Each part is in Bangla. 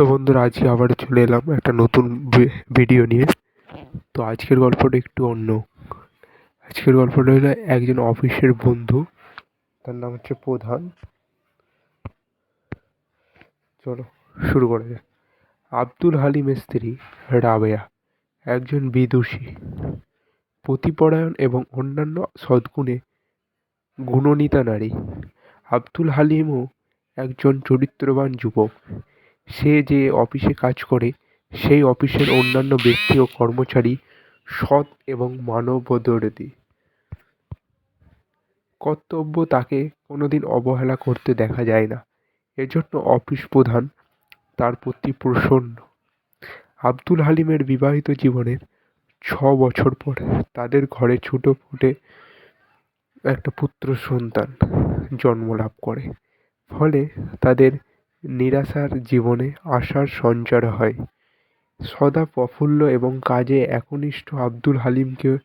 তো বন্ধুরা, আজকে আবার চলে এলাম একটা নতুন ভিডিও নিয়ে। তো আজকের গল্পটা একটু অন্য। আজকের গল্পটা হলো একজন অফিসের বন্ধু, তার নাম হচ্ছে প্রধান। চলো, শুরু করা যাক। আব্দুল হালিম স্ত্রী রাবেয়া, একজন বিদুষী। প্রতিপরায়ণ এবং অন্যান্য সদ্গুণে গুণনীতা নারী। আব্দুল হালিমও একজন চরিত্রবান যুবক। সে যে অফিসে কাজ করে, সেই অফিসের অন্যান্য ব্যক্তি ও কর্মচারী সৎ এবং মানবদর্দী। কর্তব্য তাকে কোনোদিন অবহেলা করতে দেখা যায় না। এজন্য অফিস প্রধান তার প্রতি প্রসন্ন। আব্দুল হালিমের বিবাহিত জীবনের ছ বছর পর তাদের ঘরে ছোট ফুটে একটা পুত্র সন্তান জন্ম লাভ করে। ফলে তাদের নিরাশার জীবনে আশার সঞ্চার হয়। সদা প্রফুল্ল এবং কাজে একনিষ্ঠ আব্দুল হালিমকে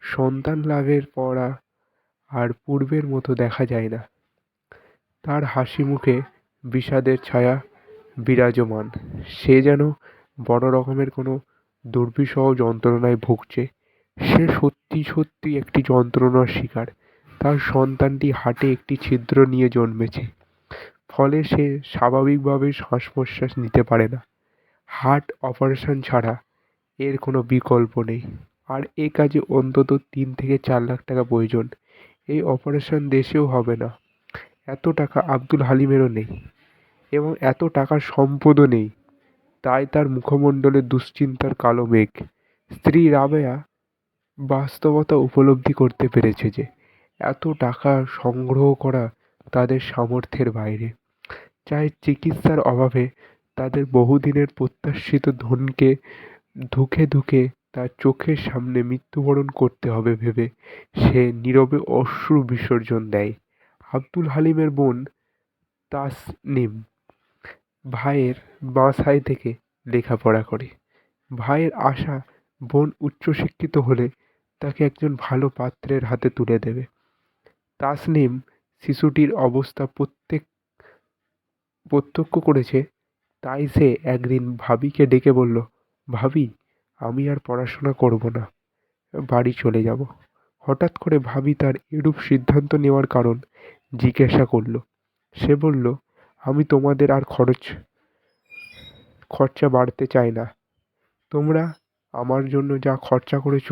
সন্তান লাভের পরা আর পূর্বের মতো দেখা যায় না। তার হাসি মুখে বিষাদের ছায়া বিরাজমান। সে যেন বড় রকমের কোনো দুর্বিষহ যন্ত্রণায় ভুগছে। সে সত্যি সত্যি একটি যন্ত্রণার শিকার। তার সন্তানটি হাটে একটি ছিদ্র নিয়ে জন্মেছে। ফলে সে স্বাভাবিকভাবে শ্বাস প্রশ্বাস নিতে পারে না। হার্ট অপারেশন ছাড়া এর কোনো বিকল্প নেই। আর এ কাজে অন্তত তিন থেকে চার লাখ টাকা প্রয়োজন। এই অপারেশন দেশেও হবে না। এত টাকা আব্দুল হালিমেরও নেই এবং এত টাকার সম্পদও নেই। তাই তার মুখমণ্ডলে দুশ্চিন্তার কালো মেঘ। স্ত্রী রাবেয়া বাস্তবতা উপলব্ধি করতে পেরেছে যে, এত টাকা সংগ্রহ করা তাদের সামর্থ্যের বাইরে। চাই চিকিৎসার অভাবে তাদের বহুদিনের প্রত্যাশিত ধনকে ধুকে ধুকে তার চোখের সামনে মৃত্যুবরণ করতে হবে ভেবে সে নীরবে অশ্রু বিসর্জন দেয়। আব্দুল হালিমের বোন তাসনিম ভাইয়ের বাসায় থেকে লেখাপড়া করে। ভাইয়ের আশা বোন উচ্চশিক্ষিত হলে তাকে একজন ভালো পাত্রের হাতে তুলে দেবে। তাসনিম শিশুটির অবস্থা প্রত্যেক প্রত্যক্ষ করেছে, তাই সে একদিন ভাবিকে ডেকে বলল, ভাবি, আমি আর পড়াশোনা করব না, বাড়ি চলে যাব। হঠাৎ করে ভাবি তার এরূপ সিদ্ধান্ত নেওয়ার কারণ জিজ্ঞাসা করল। সে বলল, আমি তোমাদের আর খরচ, খরচা বাড়তে চাই না। তোমরা আমার জন্য যা খরচা করেছ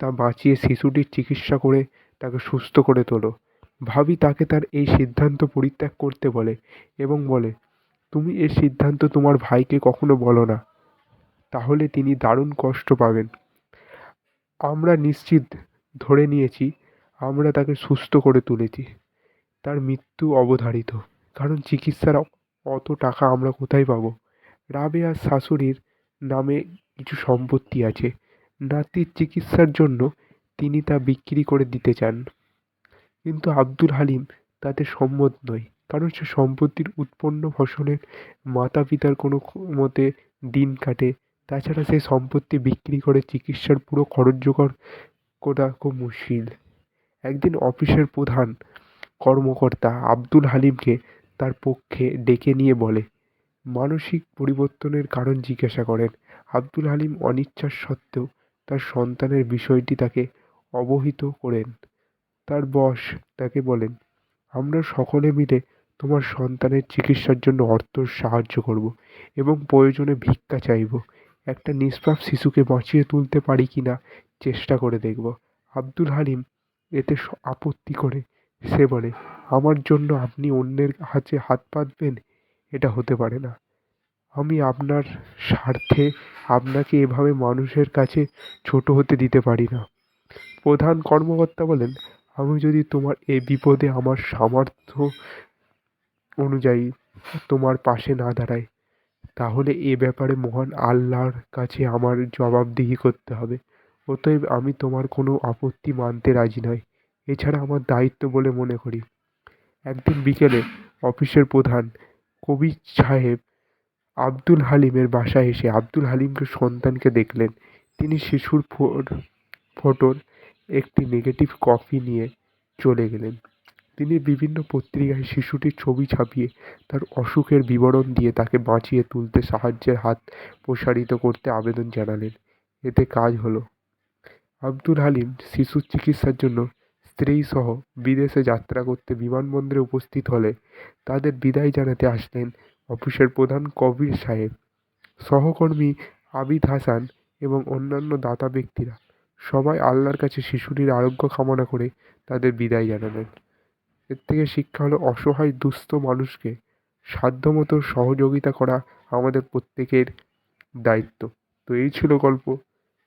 তা বাঁচিয়ে শিশুটির চিকিৎসা করে তাকে সুস্থ করে তোলো। ভাবি তাকে তার এই সিদ্ধান্ত পরিত্যাগ করতে বলে এবং বলে, তুমি এই সিদ্ধান্ত তোমার ভাইকে কখনো বলো না। তাহলে তিনি দারুণ কষ্ট পাবেন। আমরা নিশ্চিত ধরে নিয়েছি, আমরা তাকে সুস্থ করে তুলেছি। তার মৃত্যু অবধারিত, কারণ চিকিৎসার অত টাকা আমরা কোথায় পাবো? রাবেয়ার শাশুড়ির নামে কিছু সম্পত্তি আছে। নাতির চিকিৎসার জন্য তিনি তা বিক্রি করে দিতে চান। কিন্তু আব্দুল হালিম তাতে সম্মত নয়। কারণ সে সম্পত্তির উৎপন্ন ফসলের মাতা পিতার কোনো মতে দিন কাটে। তাছাড়া সেই সম্পত্তি বিক্রি করে চিকিৎসার পুরো খরচ জোগাড় করা খুব মুশকিল। একদিন অফিসের প্রধান কর্মকর্তা আব্দুল হালিমকে তার পক্ষে ডেকে নিয়ে বলে, মানসিক পরিবর্তনের কারণ জিজ্ঞাসা করেন। আব্দুল হালিম অনিচ্ছার সত্ত্বেও তার সন্তানের বিষয়টি তাকে অবহিত করেন। তার বস তাকে বলেন, আমরা সকলে মিলে তোমার সন্তানের চিকিৎসার জন্য অর্থ সাহায্য করব এবং প্রয়োজনে ভিক্ষা চাইব। একটা নিষ্পাপ শিশুকে বাঁচিয়ে তুলতে পারি কি না চেষ্টা করে দেখব। আব্দুল হালিম এতে আপত্তি করে। সে বলে, আমার জন্য আপনি অন্যের হাতে হাত পাতবেন? এটা হতে পারে না। আমি আপনার স্বার্থে আপনাকে এভাবে মানুষের কাছে ছোট হতে দিতে পারি না। প্রধান কর্মকর্তা বলেন আমি যদি তোমার এই বিপদে আমার সামর্থ্য অনুযায়ী তোমার পাশে না দাঁড়াই, তাহলে এ ব্যাপারে মহান আল্লাহর কাছে আমার জবাবদিহি করতে হবে। অতএব আমি তোমার কোনো আপত্তি মানতে রাজি নই। এছাড়া আমার দায়িত্ব বলে মনে করি। একদিন বিকেলে অফিসের প্রধান কবি সাহেব আব্দুল হালিমের বাসায় এসে আব্দুল হালিমকে সন্তানকে দেখলেন। তিনি শিশুর ফটোর একটি নেগেটিভ কপি নিয়ে চলে গেলেন। তিনি বিভিন্ন পত্রিকায় শিশুটির ছবি ছাপিয়ে তার অসুখের বিবরণ দিয়ে তাকে বাঁচিয়ে তুলতে সাহায্যের হাত প্রসারিত করতে আবেদন জানালেন। এতে কাজ হলো, আব্দুল হালিম শিশুর চিকিৎসার জন্য স্ত্রীসহ বিদেশে যাত্রা করতে বিমানবন্দরে উপস্থিত হলে তাদের বিদায় জানাতে আসলেন অফিসের প্রধান কবির সাহেব। সহকর্মী আবিদ হাসান এবং অন্যান্য দাতা ব্যক্তিরা সবাই আল্লাহর কাছে শিশুটির আরোগ্য কামনা করে তাদের বিদায় জানালেন। এর থেকে শিক্ষা হলো অসহায়, দুস্থ মানুষকে সাধ্যমতো সহযোগিতা করা আমাদের প্রত্যেকের দায়িত্ব। তো এই ছিল গল্প।